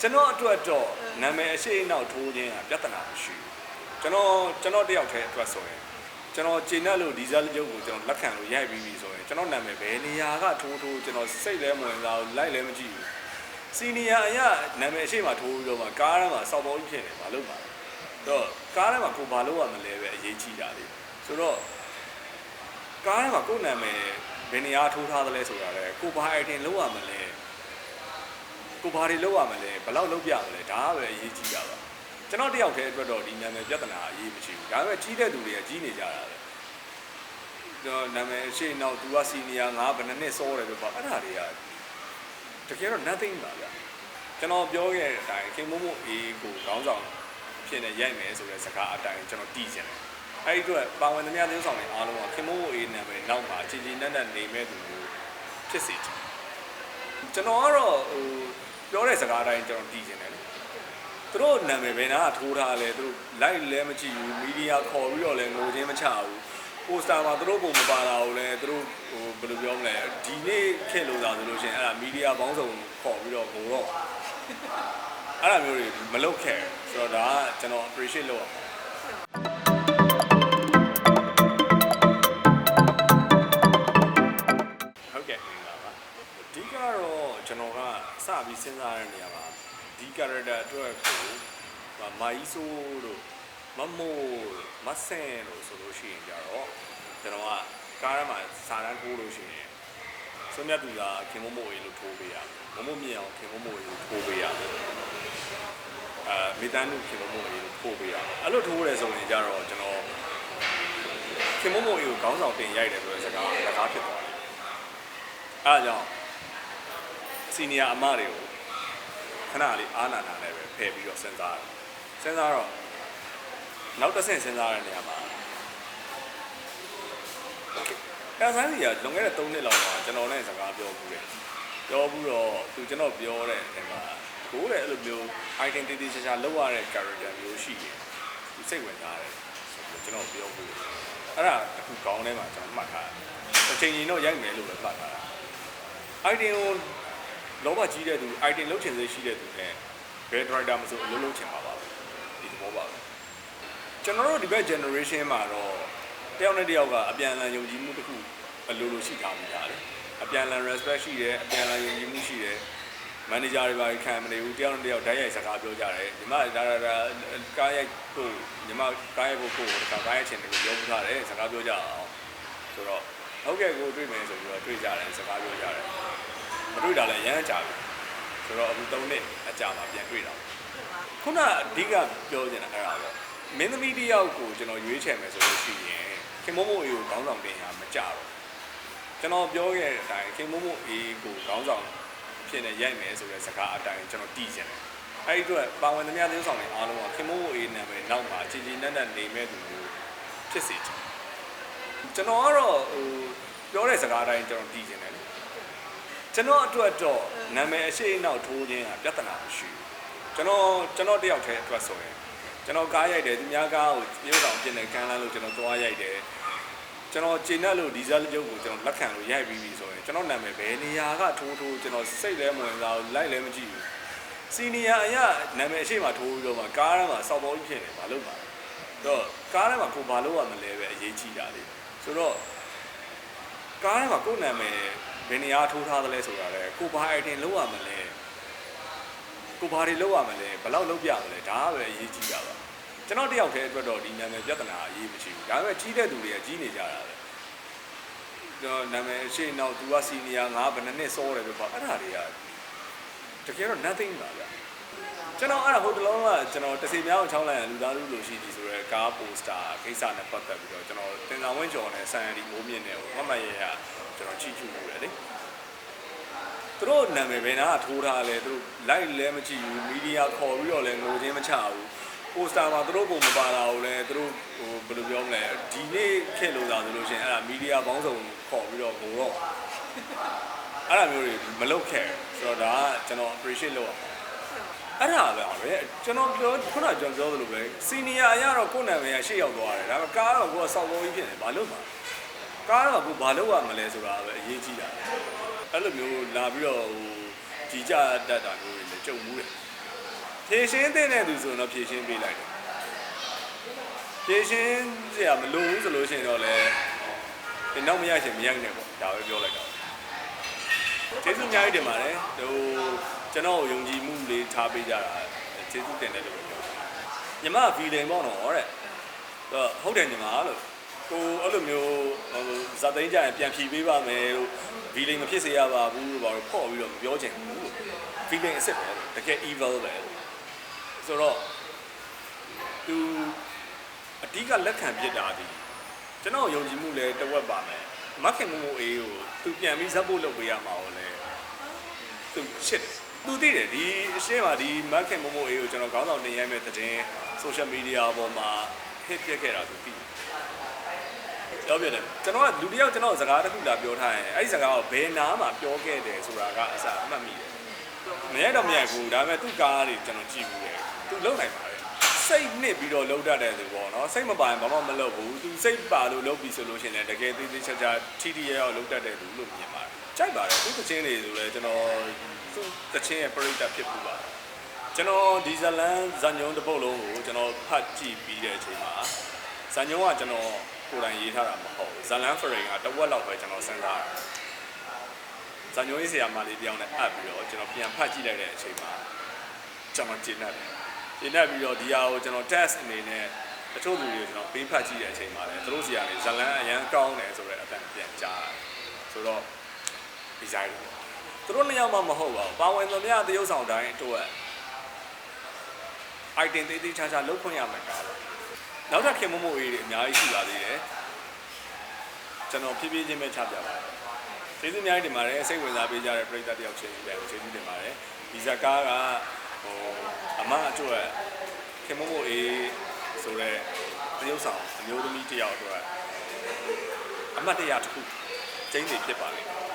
ကျွန်တော်အတွက်တော့နာမည်အရှိအနောက်ထိုးခြင်းကပြဿနာမရှိဘူးကျွန်တော်ကျွန်တော်တယောက်တည်းအတွက်ဆိုရင်ကျွန်တော်ကျင်းတဲ့လို့ဒီဇယ်ရုပ်ကိုကျွန်တော်လက်ခံလို့ရိုက်ပြီးပြီဆိုရင်ကျွန်တော်နာမည်ဘယ်နေရာကထိုးထိုးကျွန်တော်စိတ်လဲမဝင်စားဘူးလိုက်လဲမကြည့်ဘူးစီနီယာအရနာမည်အရှိမှထိုးပြီးတော့မှကားထဲမှာစောက်ပေါ်ကြီးဖြစ်နေမှာလို့ပါတော့ကားထဲမှာကိုဘာလို့ရမလဲပဲအရေးကြီးတာလေဆိုတော့ကားထဲမှာကိုယ့်နာမည်ဘယ်နေရာထိုးထားသလဲဆိုတာလေကိုဘာ item လောက်ရမလဲ ကိုဘာတွေလောက်ရမလဲဘယ်လောက်လောက်ပြမလဲဒါကပဲအရေးကြီးတာပါကျွန်တော်တယောက်တည်းအတွက်တော့ဒီနာမည်ပြဿနာအရေးမရှိဘူးဒါပေမဲ့ကြီးတဲ့သူတွေကကြီးနေကြတာလေတော့နာမည်အရှိနောက် तू က senior ငါဘယ်နှစ်နှစ်စောတယ်ပြောပါအဲ့ဒါတွေကတကယ်တော့ nothing ပါဗျကျွန်တော်ပြောခဲ့တဲ့အတိုင်းခင်မို့မို့အေးကိုခေါင်းဆောင်ဖြစ်နေရိုက်မယ်ဆိုတဲ့စကားအတိုင်းကျွန်တော်တည်ကျင်တယ်အဲ့ဒီအတွက်ပါဝင်သမျှသတင်းဆောင်တွေအားလုံးကခင်မိုးအေးနာမည်နောက်မှာအချင်းချင်းနက်နက်နေမဲ့သူမျိုးဖြစ်စေချင် ကျွန်တော်ကတော့ဟိုပြောတဲ့စကားတိုင်းကျွန်တော်တည်ကျင်တယ်လေသူတို့နာမည်ဘယ်နာကထိုးထားလဲသူတို့ live လဲမကြည့်ဘူးမီဒီယာခေါ်ပြီးတော့လဲငိုချင်းမချဘူးပိုစတာမှာသူတို့ပုံမပါတာကိုလဲသူတို့ဟိုဘယ်လိုပြောမလဲဒီနေ့ခေတ်လို့သာဆိုလို့ရှိရင်အဲ့ဒါမီဒီယာပေါင်းစုံခေါ်ပြီးတော့ငိုတော့အဲ့ဒါမျိုးတွေမလုပ်ခဲ့ဆိုတော့ဒါကကျွန်တော် appreciate လုပ်ရ ဆိုတို့မမိုးတို့မဆန်တို့ဆိုလို့ရှိရင်ကြတော့ကျွန်တော်ကကားထဲမှာစာတန်းထိုးလို့ရှိရင်စွန်မြတ်သူကခင်မမိုးရေးလို့ထိုးပေးရမမိုးမြင်အောင်ခင်မမိုးရေးလို့ထိုးပေးရအဲမိသားစုခင်မမိုးရေးလို့ထိုးပေးရအဲ့လိုထိုးရဲဆိုရင်ကြတော့ကျွန်တော်ခင်မမိုးရေးကိုခေါင်းဆောင်တင်ရိုက်တယ်ဆိုတဲ့စကားစကားဖြစ်သွားတယ်အဲဒါကြောင့်စီနီယာအမတွေကိုခဏလေးအားနာနာနဲ့ပဲဖယ်ပြီးတော့စဉ်းစားတယ် စဉ်းစားတော့နောက်တစ်ဆင့်စဉ်းစားတဲ့နေရာမှာအဲဆန်းစီကလွန်ခဲ့တဲ့3နှစ်လောက်မှာကျွန်တော်နဲ့စကားပြောဘူးတယ်ပြောဘူးတော့သူကျွန်တော်ပြောတဲ့အချိန်မှာကိုယ်တဲ့အဲ့လိုမျိုး item တည်တည်ချာချာလောက်ရတဲ့ character မျိုးရှိတယ်သူစိတ်ဝင်စားတယ်ဆိုပြီးကျွန်တော်ပြောဘူးတယ်အဲ့ဒါအခုကောင်းထဲမှာကျွန်တော်မှတ်ထားတယ်အချိန်ကြီးတော့ရိုက်မယ်လို့ပဲမှတ်ထားတာ item ကိုလောဘကြီးတဲ့သူ item လုတ်ချင်စေရှိတဲ့သူနဲ့ဘယ် driver မဆိုအလုံးလုံးချင်ပါပါဘူး ဒီသဘောပါပဲကျွန်တော်တို့ဒီဘက် generation မှာတော့တယောက်နဲ့တယောက်ကအပြန်အလှန်ယုံကြည်မှုတစ်ခုအလိုလိုရှိထားပြီးသားလေအပြန်အလှန် respect ရှိတယ်အပြန်အလှန်ယုံကြည်မှုရှိတယ် manager တွေပါခံမနေဘူးတယောက်နဲ့တယောက်ဓာတ်ရိုက်စကားပြောကြတယ်ညီမဒါဒါဒါကားရိုက်ဖို့ညီမကားရိုက်ဖို့ကိုတခါကားရိုက်ချင်တယ်လို့ပြောပြထားတယ်စကားပြောကြအောင်ဆိုတော့ဟုတ်ကဲ့ကိုတွေ့မယ်ဆိုပြီးတော့တွေ့ကြတယ်စကားပြောကြတယ်မတွေ့တာလည်းရမ်းကြပြီဆိုတော့အခု၃နှစ်အကြာမှာပြန်တွေ့တာ ခုနအဓိကပြောချင်တာအဲ့ဒါပေါ့မင်းသမီးတယောက်ကိုကျွန်တော်ရွေးချယ်မယ်ဆိုလို့ရှိရင်ခင်မိုးမိုးအေးကိုခေါင်းဆောင်တင်ရမကြတော့ကျွန်တော်ပြောခဲ့တဲ့အတိုင်းခင်မိုးမိုးအေးကိုခေါင်းဆောင်ဖြစ်နေရိုက်မယ်ဆိုတဲ့စကားအတိုင်းကျွန်တော်တည်ချင်တယ်အဲ့ဒီအတွက်ပါဝင်သမျှသတင်းဆောင်တွေအားလုံးကခင်မိုးမိုးအေးနာမည်နောက်မှာအချင်းချင်းနက်နက်နေမဲ့သူမျိုးဖြစ်စေချင်ကျွန်တော်ကတော့ဟိုပြောတဲ့စကားအတိုင်းကျွန်တော်တည်ချင်တယ်လေကျွန်တော်အတွက်တော့နာမည်အရှိအနောက်ထိုးခြင်းကပြဿနာမရှိဘူး ကျွန်တော်ကျွန်တော်တယောက်တည်းအတွက်ဆိုရင်ကျွန်တော်ကားရိုက်တယ်သူများကားကိုရုပ်ဆောင်ပြင်နေကမ်းလန်းလို့ကျွန်တော်သွားရိုက်တယ်ကျွန်တော်ကျင်းတဲ့လို့ဒီဇယ်ရုပ်ကိုကျွန်တော်လက်ခံလို့ရိုက်ပြီးပြီဆိုရင်ကျွန်တော်နာမည်ဘယ်နေရာကထိုးထိုးကျွန်တော်စိတ်လဲမဝင်စားဘူးလိုက်လဲမကြည့်ဘူးစီနီယာအရနာမည်အရှိမှထိုးပြီးတော့မှကားထဲမှာစောက်ပေါ်ကြီးဖြစ်နေမှာလို့ပါတော့ကားထဲမှာကိုဘာလို့ရမလဲပဲအရေးကြီးတာလေဆိုတော့ကားထဲမှာကိုယ့်နာမည်ဘယ်နေရာထိုးထားသလဲဆိုတာလေကိုဘာ item လောက်ရမလဲ ကိုဘာတွေလောက်ရမလဲဘယ်လောက်လောက်ပြမလဲဒါကပဲအရေးကြီးတာပါကျွန်တော်တယောက်တည်းအတွက်တော့ဒီနာမည်ပြဿနာအရေးမရှိဘူးဒါပေမဲ့ကြီးတဲ့သူတွေကကြီးနေကြတာလေတော့နာမည်အရှိနောက် तू က senior ငါဘယ်နှစ်နှစ်စောတယ်ပြောပါအဲ့ဒါတွေကတကယ်တော့ nothing ပါဗျာကျွန်တော်အဲ့ဒါဟိုတလုံးကကျွန်တော်တစီများအောင်ချောင်းလိုက်ရင်လူသားလူလိုရှိသည်ဆိုရဲကားပိုစတာကိစ္စနဲ့ပတ်သက်ပြီးတော့ကျွန်တော်တင်ဆောင်ဝင်းကျော်နဲ့ဆန်ရီမိုးမြင့်နဲ့ဟိုမမရဲရကျွန်တော်ချီချူလို့ရတယ်လေ သူတို့နာမည်ဘယ်နာကထိုးထားလဲသူတို့ live လဲမကြည့်ဘူးမီဒီယာခေါ်ပြီးတော့လဲငိုချင်းမချဘူးပိုစတာမှာသူတို့ပုံမပါတာကိုလဲသူတို့ဟိုဘယ်လိုပြောမလဲဒီနေ့ခေတ်လို့သာဆိုလို့ရှိရင်အဲ့ဒါမီဒီယာပေါင်းစုံခေါ်ပြီးတော့ငိုတော့အဲ့ဒါမျိုးတွေမလုပ်ခဲ့ဆိုတော့ဒါကကျွန်တော် appreciate လုပ်အောင်အဲ့ဒါပဲပဲကျွန်တော်ပြောခုနကကျွန်တော်ပြောသလိုပဲစီနီယာအရတော့ကိုယ့်နာမည်ကရှေ့ရောက်သွားတယ်ဒါပေမဲ့ကားတော့ကိုကစောက်ပေါ်ကြီးဖြစ်နေဘာလို့မှာကားတော့ကိုဘာလို့ရမလဲဆိုတာပဲအရေးကြီးတာ အဲ့လိုမျိုးလာပြီးတော့ဟိုကြီးကြတတ်တာမျိုးတွေလည်းကြုံမှုတယ်ဖြည့်ရှင်းတဲ့တဲ့သူဆိုရင်တော့ဖြည့်ရှင်းပေးလိုက်တယ်ဖြည့်ရှင်းစရာမလိုဘူးဆိုလို့ရှိရင်တော့လည်းဒီနောက်မရရှင်မရိုက်နဲ့ပေါ့ဒါပဲပြောလိုက်တော့ကျေးဇူးအများကြီးတင်ပါတယ်ဟိုကျွန်တော်ကိုယုံကြည်မှုလေးထားပေးကြတာကျေးဇူးတင်တယ်လို့ပြောညီမဗီလင်ပေါ့နော်တဲ့တော့ဟုတ်တယ်ညီမလို့ ကိုအဲ့လိုမျိုးဟိုဇာတ်သိမ်းကြရင်ပြန်ဖြီပေးပါမယ်လို့ဗီလင်မဖြစ်စေရပါဘူးလို့ဘာလို့ဖော့ပြီးတော့မပြောချင်ဘူးလို့ feeling အစ်စ်ပဲတကယ် evil ပဲဆိုတော့သူအဓိကလက်ခံပြစ်တာဒီကျွန်တော်ယုံကြည်မှုလဲတဝက်ပါမယ်မခင်မမို့အေးကိုသူပြန်ပြီးဇက်ဖို့လုပ်ပေးရမှာကိုလဲသူချစ်သူသိတယ်ဒီအရှင်းမှာဒီမခင်မမို့အေးကိုကျွန်တော်ခေါင်းဆောင်တင်ရိုက်မဲ့တဲ့ social media ပေါ်မှာ hit ပြက်ခဲ့တာသူသိတယ် ပြောပြတယ်ကျွန်တော်ကလူတစ်ယောက်ကျွန်တော်စကားတစ်ခုလာပြောထားရင်အဲ့ဒီစကားကိုဘယ်နာမှာပြောခဲ့တယ်ဆိုတာကအစအမှတ်မိတယ်မရိုက်တော့မရိုက်ဘူးဒါပေမဲ့သူ့ကားတွေကျွန်တော်ကြည့်ဘူးလေသူလုံနိုင်ပါတယ်စိတ်နစ်ပြီးတော့လုံတတ်တယ်သူပေါ့နော်စိတ်မပါရင်ဘာမှမလုပ်ဘူးသူစိတ်ပါလို့လုပ်ပြီးဆိုလို့ရှိရင်လည်းတကယ်သေးသေးချာချာထိထိရောက်လုံတတ်တယ်သူလို့မြင်ပါတယ်ကြိုက်ပါတယ်သူ့သချင်းတွေဆိုလည်းကျွန်တော်သူ့သချင်းရဲ့ပရိသတ်ဖြစ်ဘူးပါကျွန်တော်ဒီဇလန်ဇန်ညုံတစ်ပုတ်လုံးကိုကျွန်တော်ဖတ်ကြည့်ပြီးတဲ့အချိန်မှာဇန်ညုံကကျွန်တော် ကိုယ်တိုင်ရေးထားတာမဟုတ်ဘူးဇလန်ဖရိန်ကတဝက်လောက်ပဲကျွန်တော်စဉ်းစားတာဇာညိုရေးဆရာမလေးပြောင်းနဲ့အပ်ပြီးတော့ကျွန်တော်ပြန်ဖတ်ကြည့်လိုက်တဲ့အချိန်မှာကျွန်တော်ကျဉ်းတတ်တယ်ကျဉ်းတတ်ပြီးတော့ဒီဟာကိုကျွန်တော် test အနေနဲ့တချို့လူတွေကိုကျွန်တော်ပေးဖတ်ကြည့်တဲ့အချိန်မှာလည်းသူတို့ဆရာတွေဇလန်းအရန်ကောင်းတယ်ဆိုတဲ့အတန်ပြန်ကြားတယ်ဆိုတော့ဒီဇိုင်းတွေသူတို့နှစ်ယောက်မှမဟုတ်ပါဘူးပါဝင်သူများသရုပ်ဆောင်တိုင်းအတွက် item သေးသေးချာချာလုပ်ခွင့်ရမှာကားပါ နောက်ထပ်ခင်မမို့အေးတွေအများကြီးရှိပါသေးတယ်ကျွန်တော်ဖြည်းဖြည်းချင်းပဲချပြပါတယ်ကျေးဇူးအများကြီးတင်ပါတယ်စိတ်ဝင်စားပေးကြတဲ့ပရိသတ်တယောက်ချင်းလည်းကျေးဇူးတင်ပါတယ်ဒီဇာကားကဟိုအမအကျွတ်ခင်မမို့အေးဆိုတော့တရုပ်ဆောင်အမျိုးသမီးတယောက်အတွက်အမတ်တရတစ်ခုကျင်းနေဖြစ်ပါလိမ့်မယ်